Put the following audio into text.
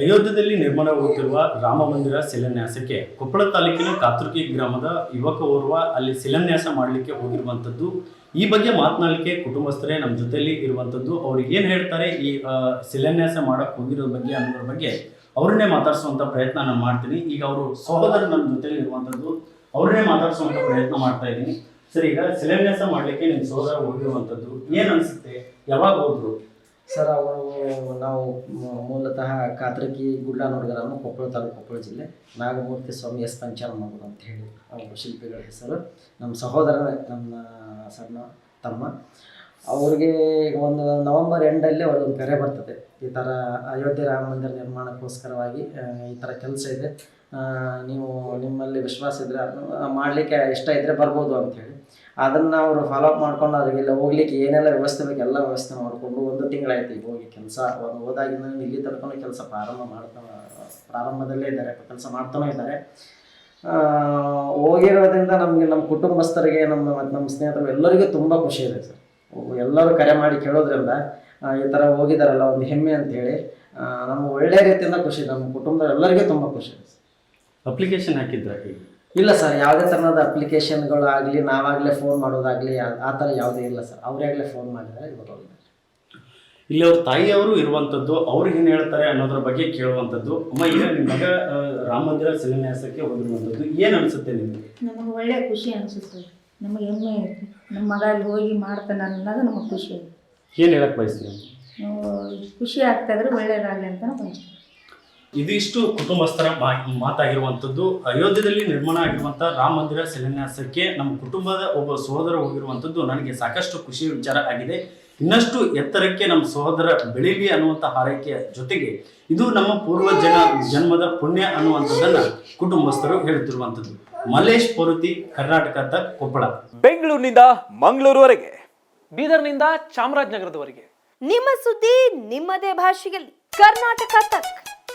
ಅಯೋಧ್ಯೆಯಲ್ಲಿ ನಿರ್ಮಾಣವಾಗುತ್ತಿರುವ ರಾಮ ಮಂದಿರ ಶಿಲಾನ್ಯಾಸಕ್ಕೆ ಕೊಪ್ಪಳ ತಾಲೂಕಿನ ಕಾತುರ್ಕಿ ಗ್ರಾಮದ ಯುವಕ ಓರ್ವ ಅಲ್ಲಿ ಶಿಲಾನ್ಯಾಸ ಮಾಡಲಿಕ್ಕೆ ಹೋಗಿರುವಂಥದ್ದು. ಈ ಬಗ್ಗೆ ಮಾತನಾಡಲಿಕ್ಕೆ ಕುಟುಂಬಸ್ಥರೇ ನಮ್ಮ ಜೊತೆಯಲ್ಲಿ ಇರುವಂಥದ್ದು. ಅವ್ರಿಗೆ ಏನು ಹೇಳ್ತಾರೆ ಈ ಶಿಲಾನ್ಯಾಸ ಮಾಡಕ್ಕೆ ಹೋಗಿರೋ ಬಗ್ಗೆ ಅನ್ನೋದ್ರ ಬಗ್ಗೆ ಅವ್ರನ್ನೇ ಮಾತಾಡಿಸುವಂಥ ಪ್ರಯತ್ನ ನಾನು ಮಾಡ್ತೀನಿ. ಈಗ ಅವರು ಸಹೋದರ ನಮ್ಮ ಜೊತೆಯಲ್ಲಿ ಇರುವಂಥದ್ದು, ಅವ್ರನ್ನೇ ಮಾತಾಡಿಸುವಂಥ ಪ್ರಯತ್ನ ಮಾಡ್ತಾ ಇದ್ದೀನಿ. ಸರಿ, ಈಗ ಶಿಲಾನ್ಯಾಸ ಮಾಡಲಿಕ್ಕೆ ನಿಮ್ಮ ಸಹೋದರ ಹೋಗಿರುವಂಥದ್ದು ಏನು ಅನಿಸುತ್ತೆ? ಯಾವಾಗ ಹೋದ್ರು? ಸರ್, ಅವರು ನಾವು ಮೂಲತಃ ಕಾತ್ರಕಿ ಗುಡ್ಲಾನೂರು ಗ್ರಾಮ ಕೊಪ್ಪಳ ತಾಲೂಕು ಕೊಪ್ಪಳ ಜಿಲ್ಲೆ ನಾಗಮೂರ್ತಿ ಸ್ವಾಮಿ ಎಸ್ ಪಂಚಾರಮ್ಮಗಳು ಅಂತ ಹೇಳಿ ಅವರು ಶಿಲ್ಪಿಗಳ ಹೆಸರು. ನಮ್ಮ ಸಹೋದರ, ನಮ್ಮ ಸಣ್ಣ ತಮ್ಮ. ಅವ್ರಿಗೆ ಒಂದು ನವಂಬರ್ ಎಂಡಲ್ಲಿ ಅವ್ರಿಗೊಂದು ಕರೆ ಬರ್ತದೆ. ಈ ಥರ ಅಯೋಧ್ಯೆ ರಾಮ ಮಂದಿರ ನಿರ್ಮಾಣಕ್ಕೋಸ್ಕರವಾಗಿ ಈ ಥರ ಕೆಲಸ ಇದೆ. ನೀವು ನಿಮ್ಮಲ್ಲಿ ವಿಶ್ವಾಸ ಇದ್ದರೆ ಮಾಡಲಿಕ್ಕೆ ಇಷ್ಟ ಇದ್ದರೆ ಬರ್ಬೋದು ಅಂಥೇಳಿ ಅದನ್ನು ಅವರು ಫಾಲೋ ಅಪ್ ಮಾಡ್ಕೊಂಡು ಅದಕ್ಕೆಲ್ಲ ಹೋಗ್ಲಿಕ್ಕೆ ಏನೆಲ್ಲ ವ್ಯವಸ್ಥೆ ಬೇಕು, ಎಲ್ಲ ವ್ಯವಸ್ಥೆ ಮಾಡಿಕೊಂಡು ಒಂದು ತಿಂಗಳಾಯ್ತು ಈಗ ಹೋಗಿ ಕೆಲಸ. ಒಂದು ಹೋದಾಗಿಂದ ಇಲ್ಲಿ ತರ್ಕೊಂಡು ಕೆಲಸ ಪ್ರಾರಂಭ ಮಾಡ್ತಾ, ಪ್ರಾರಂಭದಲ್ಲೇ ಇದ್ದಾರೆ ಕೆಲಸ ಮಾಡ್ತಾನೆ ಇದ್ದಾರೆ. ಹೋಗಿರೋದ್ರಿಂದ ನಮಗೆ ನಮ್ಮ ಕುಟುಂಬಸ್ಥರಿಗೆ, ನಮ್ಮ, ಮತ್ತು ನಮ್ಮ ಸ್ನೇಹಿತರು ಎಲ್ಲರಿಗೂ ತುಂಬ ಖುಷಿ ಇದೆ ಸರ್. ಎಲ್ಲರೂ ಕರೆ ಮಾಡಿ ಕೇಳೋದ್ರಿಂದ ಈ ಥರ ಹೋಗಿದಾರಲ್ಲ ಒಂದು ಹೆಮ್ಮೆ ಅಂತೇಳಿ ಹೇಳಿ ನಮ್ಗೆ ಒಳ್ಳೆ ರೀತಿಯಿಂದ ಖುಷಿ ನಮ್ಮ ಕುಟುಂಬದ ಎಲ್ಲರಿಗೂ ತುಂಬ ಖುಷಿ. ಅಪ್ಲಿಕೇಶನ್ ಹಾಕಿದ್ರ ಇಲ್ಲ ಸರ್ ಯಾವುದೇ ಥರದ ಅಪ್ಲಿಕೇಶನ್ಗಳು ಆಗಲಿ ನಾವಾಗಲೇ ಫೋನ್ ಮಾಡೋದಾಗಲಿ ಆ ಥರ ಯಾವುದೇ ಇಲ್ಲ ಸರ್. ಅವರೇ ಆಗಲೇ ಫೋನ್ ಮಾಡಿದರೆ ಇವಾಗ ಹೋಗಿದ್ದಾರೆ ಇಲ್ಲಿ ಅವ್ರ ತಾಯಿಯವರು ಇರುವಂಥದ್ದು ಅವ್ರಿಗೆ ಏನು ಹೇಳ್ತಾರೆ ಅನ್ನೋದ್ರ ಬಗ್ಗೆ ಕೇಳುವಂಥದ್ದು ಅಮ್ಮ ಈಗ ನಿಮ್ಮ ಮಗ ರಾಮ ಮಂದಿರ ಶಿಲಾನ್ಯಾಸಕ್ಕೆ ಹೋಗಿರುವಂಥದ್ದು ಏನು ಅನಿಸುತ್ತೆ ನಿಮಗೆ? ನಮಗೆ ಒಳ್ಳೆಯ ಖುಷಿ ಅನಿಸುತ್ತೆ. ನಮಗೆ ಹೆಮ್ಮೆ ಐತಿ ನಮ್ಮ ಮಗ ಅಲ್ಲಿ ಹೋಗಿ ಮಾಡ್ತಾನೆ ಅನ್ನೋದು ನಮಗೆ ಖುಷಿ ಐತಿ ಏನು ಹೇಳಕ್ಕೆ ಬಯಸ್ತೀವಿ ಖುಷಿ ಆಗ್ತಾಯಿದ್ರೆ ಒಳ್ಳೇದಾಗಲಿ ಅಂತ ಬಯಸ್ತೀವಿ. ಇದಿಷ್ಟು ಕುಟುಂಬಸ್ಥರ ಮಾ- ಮಾತಾಗಿರುವಂಥದ್ದು. ಅಯೋಧ್ಯೆಯಲ್ಲಿ ನಿರ್ಮಾಣ ಆಗಿರುವಂಥ ರಾಮ ಮಂದಿರ ಶಿಲಾನ್ಯಾಸಕ್ಕೆ ನಮ್ಮ ಕುಟುಂಬದ ಒಬ್ಬ ಸಹೋದರ ಹೋಗಿರುವಂಥದ್ದು ನನಗೆ ಸಾಕಷ್ಟು ಖುಷಿ ವಿಚಾರ ಆಗಿದೆ. ಇನ್ನಷ್ಟು ಎತ್ತರಕ್ಕೆ ನಮ್ಮ ಸಹೋದರ ಬೆಳೀಲಿ ಅನ್ನುವಂಥ ಹಾರೈಕೆಯ ಜೊತೆಗೆ ಇದು ನಮ್ಮ ಪೂರ್ವ ಜನ ಜನ್ಮದ ಪುಣ್ಯ ಅನ್ನುವಂಥದ್ದನ್ನ ಕುಟುಂಬಸ್ಥರು ಹೇಳ್ತಿರುವಂಥದ್ದು ಮಲ್ಲೇಶ್ ಪೊರುತಿ ಕರ್ನಾಟಕದ ಕೊಪ್ಪಳ. ಬೆಂಗಳೂರಿನಿಂದ ಮಂಗಳೂರುವರೆಗೆ. ಬೀದರ್ನಿಂದ ಚಾಮರಾಜನಗರದವರೆಗೆ. ನಿಮ್ಮ ಸುದ್ದಿ ನಿಮ್ಮದೇ ಭಾಷೆಯಲ್ಲಿ. ಕರ್ನಾಟಕ ತಕ್.